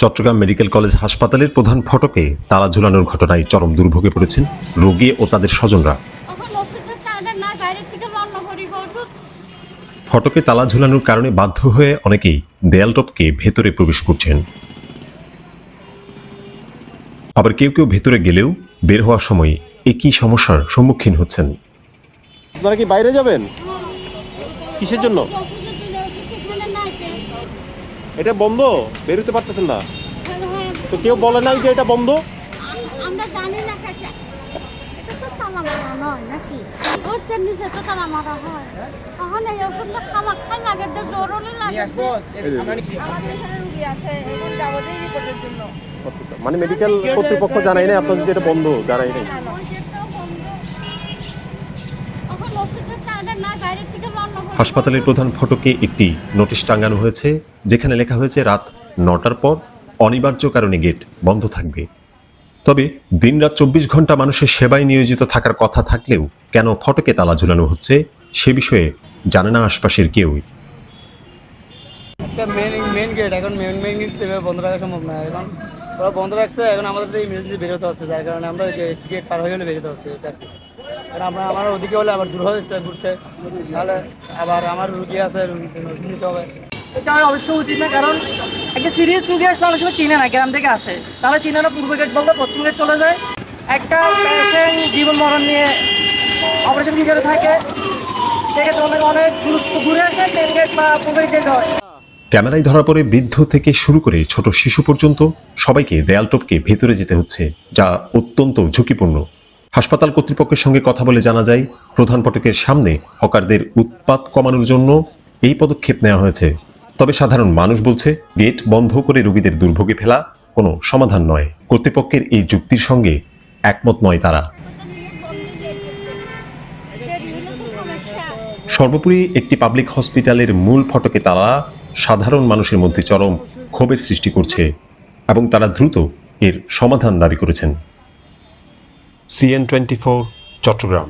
Chittagong medical college হাসপাতালের প্রধান ফটকে তালা ঝুলানোর ঘটনায় চরম দুর্ভোগে পড়েছেন রোগী ও তাদের স্বজনরা। ফটকে তালা ঝুলানোর কারণে বাধ্য হয়ে অনেকেই দেয়াল টপকে ভেতরে প্রবেশ করছেন। আবার কেউ কেউ ভেতরে গেলেও বের হওয়ার সময় একই সমস্যার সম্মুখীন হচ্ছেন। আপনারা কি বাইরে যাবেন? কিসের জন্য ওষুধের দিলে ওষুধ এখানে নাই তে। এটা বন্ধ? বেরোতে পারতেছেন না। হ্যাঁ, হ্যাঁ, তো কেউ বলে নাই যে এটা বন্ধ? আমরা জানি না কাছে এটা তো তালা মারা নয় নাকি? ওর নিচে তো তালা মারা হয়। তখন এই ওষুধটা খামা খাই লাগে তো জরুরি লাগে। আমাদের এখানে রুগী আছে এখন যাব রিপোর্টের জন্য। আচ্ছা, আচ্ছা। মানে মেডিকেল কর্তৃপক্ষ জানাই নাই আপনাদের যে এটা বন্ধ জানাই নাই। হাসপাতালের প্রধান ফটকে একটি নোটিশ টাঙানো হয়েছে, যেখানে লেখা হয়েছে, রাত নটার পর অনিবার্য কারণে গেট বন্ধ থাকবে। তবে দিনরাত চব্বিশ ঘণ্টা মানুষের সেবায় নিয়োজিত থাকার কথা থাকলেও কেন ফটকে তালা ঝুলানো হচ্ছে, সে বিষয়ে জানে না আশপাশের কেউই। মেন মেন গেট এখন মেন মেন গেট বন্ধ রাখা সম্ভব না, এখন ওরা বন্ধ রাখছে, এখন আমাদের তো ইমার্জেন্সি বেরোতে হচ্ছে, যার কারণে আমরা গেট পার হয়ে গেলে বেরোতে হচ্ছে, এটা আর আমরা, আমার ওদিকে হলে আবার দূর হয়ে যাচ্ছে ঘুরতে। তাহলে আবার আমার রুগী আছে নিতে হবে। এটা অবশ্যই উচিত না, কারণ একটা সিরিয়াস রুগী আসলে অনেক সময় চিনে না, গ্রাম থেকে আসে। তাহলে চিনে না, পূর্ব গেট বলতে পশ্চিম গেট চলে যায়। একটা পেশেন্ট জীবন মরণ নিয়ে অপারেশন থিয়েটারে থাকে। সেক্ষেত্রে অনেক অনেক গুরুত্ব ঘুরে আসে মেন গেট বা পূর্ব গেট হয়। ক্যামেরায় ধরা পড়ে বৃদ্ধ থেকে শুরু করে ছোট শিশু পর্যন্ত সবাইকে দেয়াল টপকে ভেতরে যেতে হচ্ছে, যা অত্যন্ত ঝুঁকিপূর্ণ। হাসপাতাল কর্তৃপক্ষের সঙ্গে কথা বলে জানা যায়, প্রধান ফটকের সামনে হকারদের উৎপাত কমানোর জন্য এই পদক্ষেপ নেওয়া হয়েছে। তবে সাধারণ মানুষ বলছে, গেট বন্ধ করে রোগীদের দুর্ভোগে ফেলা কোনো সমাধান নয়। কর্তৃপক্ষের এই যুক্তির সঙ্গে একমত নয় তারা। সর্বোপরি একটি পাবলিক হসপিটালের মূল ফটকে তারা সাধারণ মানুষের মধ্যে চরম ক্ষোভের সৃষ্টি করছে এবং তারা দ্রুত এর সমাধান দাবি করেছেন। CN twenty four, Chattogram.